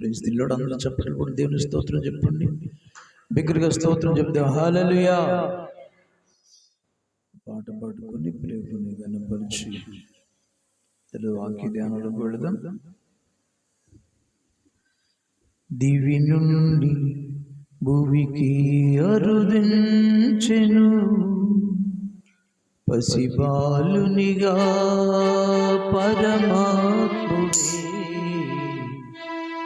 Praise దిల్లోడు అందరూ చెప్పగలరు దేవుని స్తోత్రం చెప్పండి. బిగ్గరగా స్తోత్రం చెప్తే హాలలుయా పాట పాడుకొని ప్రేమని కనపరిచి తెలుగు వాక్య ధ్యానంలోకి వెళదాం. దివి నుండి భూమికి అరుదించెను పసిబాలునిగా పరమాత్ముడే.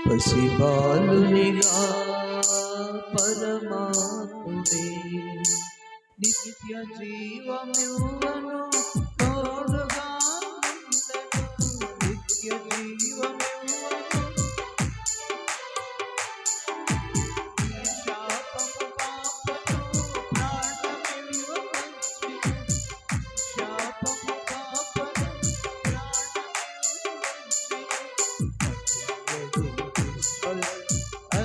పసిబాలునిగా పరమాత్మే నిత్య జీవమివ్వను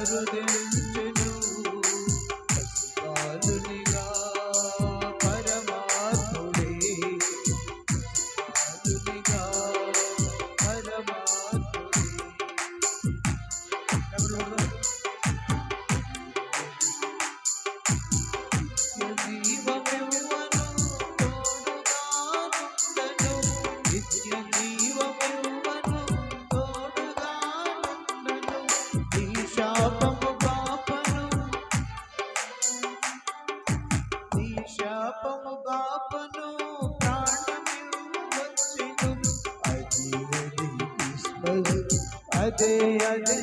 ದಾರುದೆಂಚನು అదే అదే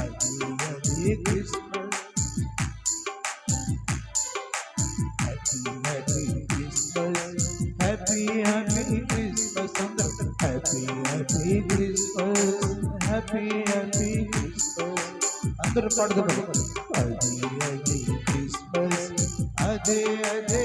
అది అది Christmas happy happy Christmas happy happy Christmas happy happy Christmas అందరూ పాడుతున్నారు అది అదే క్రిస్మస్ అదే అదే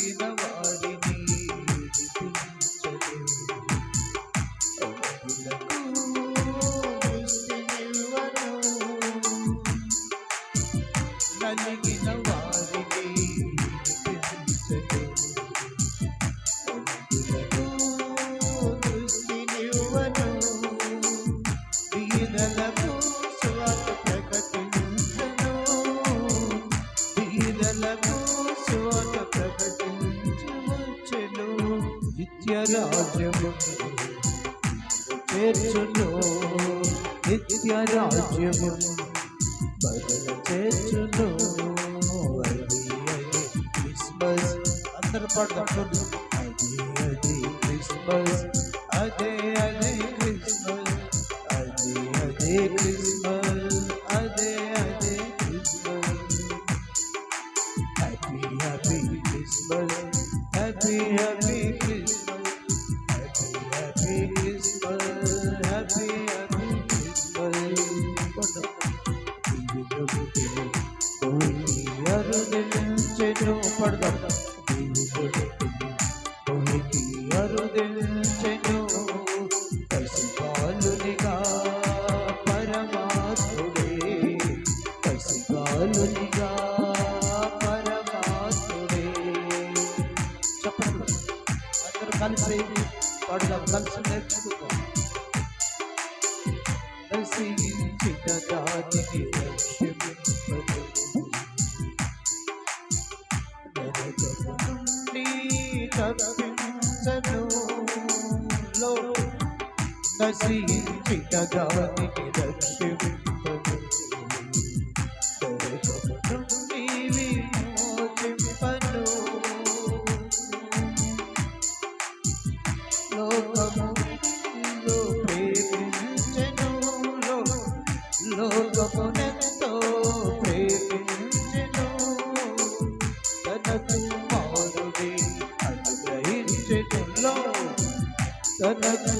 你的 రాజ్యము. చేర్చును నిత్య రాజ్యము. బదుల చేర్చును క్రిస్మస్. అందరు పాటు అది అది క్రిస్మస్. అరుదించెను పడదాం తరవించనులో నశించిన జాతికి రక్షింపను లోకములో ప్రేమించను లోకమున Thank you.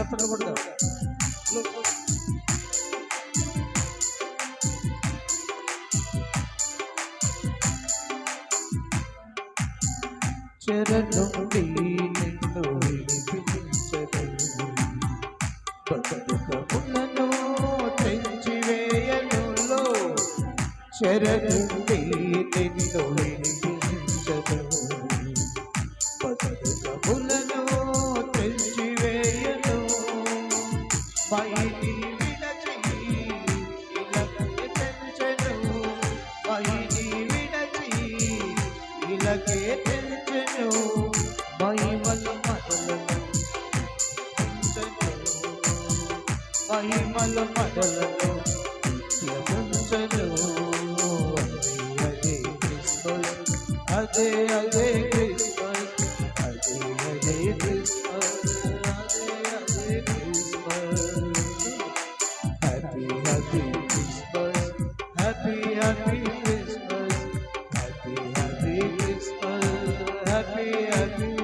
చెప్పండి కూడా. చరణు నిన్ను విడిపించదు బతుకములను తెంచివేయను చరణు నిన్ను Happy Happy Christmas Happy Happy Christmas Happy Happy Christmas. Happy Christmas. Happy Happy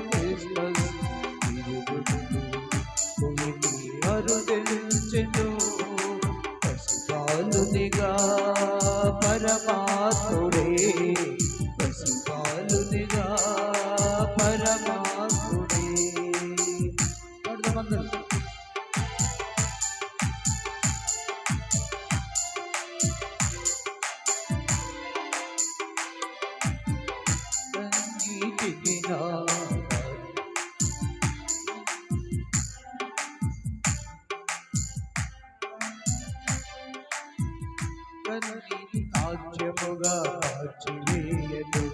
Christmas. దుఃఖాన్ని నాట్యముగా మార్చివేయదు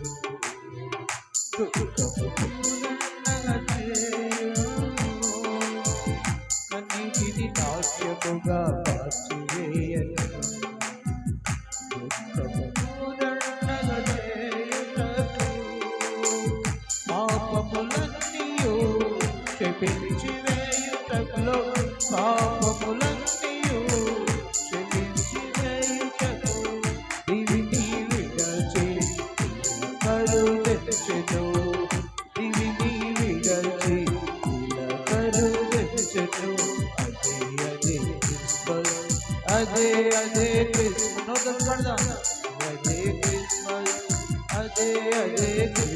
పాపములన్నీ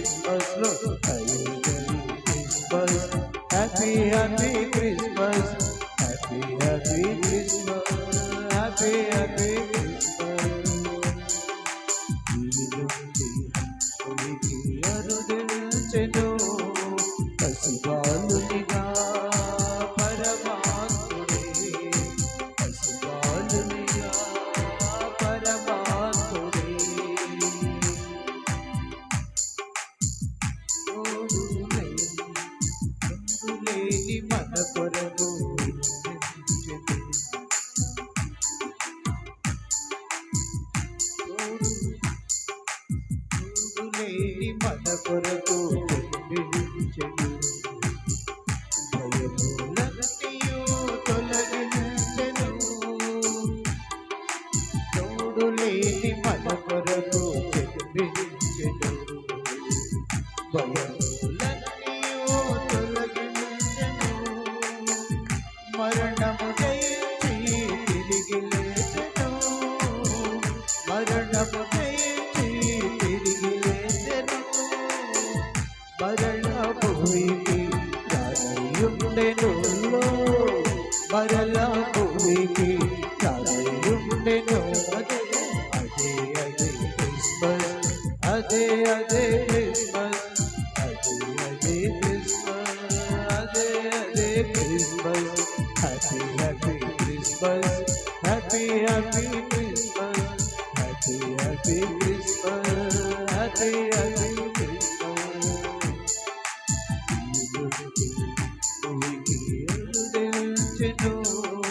Look. తోడు లేని మన కొరకు చెప్పించెను భయములన్నీయు తొలగించెను మరణము జయించి తిరిగి లేచెను. మరణము జయించి తిరిగి లేచెను మరణ భూమికి రానయ్యుండెను మరల భూమికి రానయ్యుండెను do.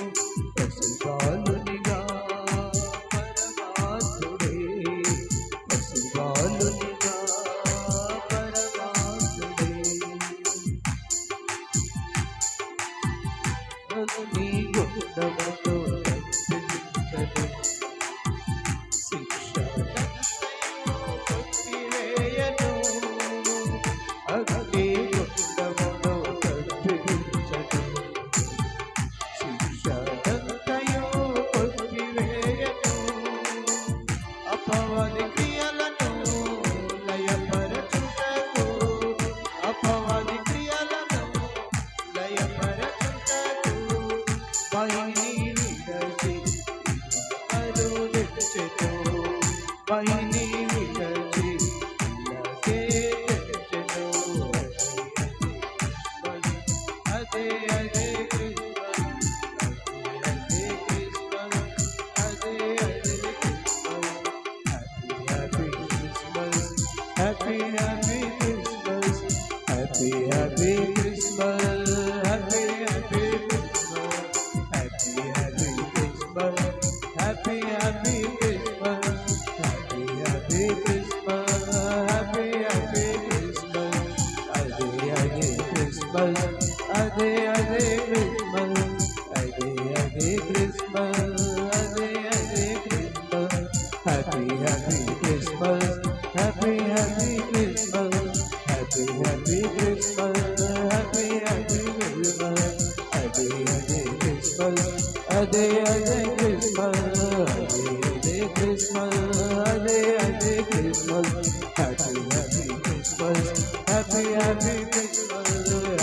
Christmas, happy happy Christmas, happy happy Christmas,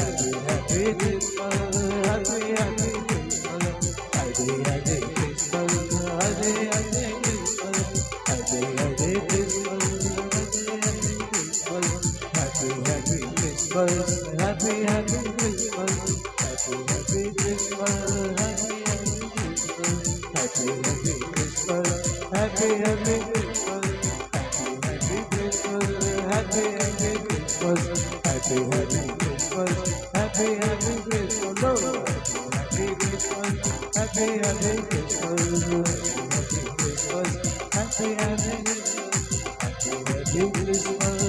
happy happy Christmas, happy happy Christmas, happy happy Christmas, happy happy Christmas, happy happy Christmas, happy happy Christmas, happy happy Christmas, happy happy Christmas, happy happy Christmas, happy happy Christmas, happy happy Christmas. Happy Happy Christmas, Happy Happy Christmas, Happy Christmas, Happy Happy Christmas, Happy Christmas, Happy Happy Happy Christmas.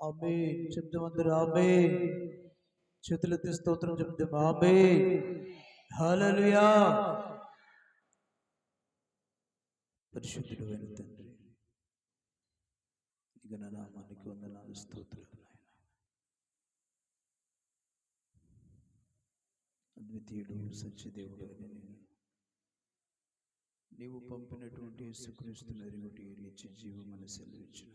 ఆమె శబ్దమందరు ఆమె చేతులెత్తి స్తోత్రం చెప్తాం ఆమె హల్లెలూయా. పరిశుద్ధుడు అయిన తండ్రి ఇక నా నామానికి వందనాలు స్తోత్రాలు ఆయన అద్వితీయుడు సత్యదేవుడు అయిన నేను నీవు పంపినటువంటి యేసుక్రీస్తు నరుగుటి నిత్య జీవమని సెలవిచ్చిన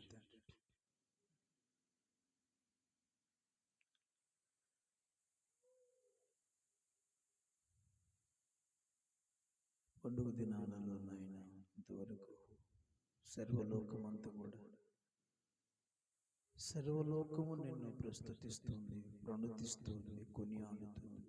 పండుగ దినాలలో నాయన ఇంతవరకు సర్వలోకమంతా కూడా సర్వలోకము నిన్ను ప్రస్తుతిస్తుంది ప్రణుతిస్తుంది కొనియాడుతుంది.